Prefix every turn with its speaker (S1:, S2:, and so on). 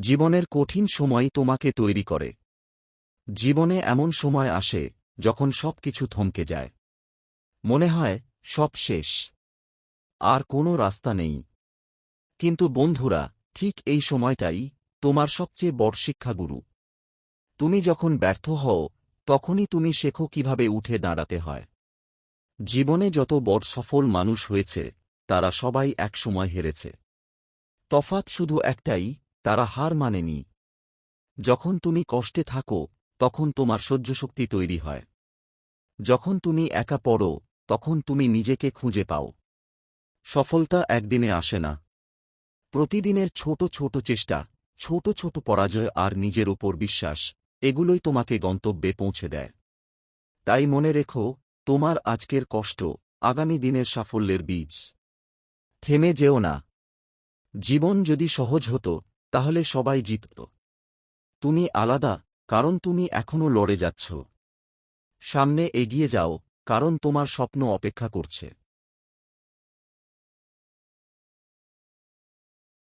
S1: জীবনের কঠিন সময় তোমাকে তৈরি করে। জীবনে এমন সময় আসে যখন সব কিছু থমকে যায়। মনে হয়, সব শেষ। আর কোনো রাস্তা নেই। কিন্তু বন্ধুরা, ঠিক এই সময়টাই তোমার সবচেয়ে বড় শিক্ষাগুরু। তুমি যখন ব্যর্থ হও, তখনই তুমি শেখো কীভাবে উঠে দাঁড়াতে হয়। জীবনে যত বড় সফল মানুষ হয়েছে, তারা সবাই একসময় হেরেছে। তফাৎ শুধু একটাই তারা হার মানেনি। যখন তুমি কষ্টে থাকো, তখন তোমার সহ্যশক্তি তৈরি হয়। যখন তুমি একা পড়ো, তখন তুমি নিজেকে খুঁজে পাও। সফলতা একদিনে আসে না। প্রতিদিনের ছোট ছোট চেষ্টা, ছোট ছোট পরাজয় আর নিজের ওপর বিশ্বাস, এগুলোই তোমাকে গন্তব্যে পৌঁছে দেয়। তাই মনে রেখো, তোমার আজকের কষ্ট, আগামী দিনের সাফল্যের বীজ। থেমে যেও না। জীবন যদি সহজ হতো তাহলে সবাই জিতত। তুমি আলাদা, কারণ তুমি এখনও লড়ে যাচ্ছ। সামনে এগিয়ে যাও, কারণ তোমার স্বপ্ন অপেক্ষা করছে।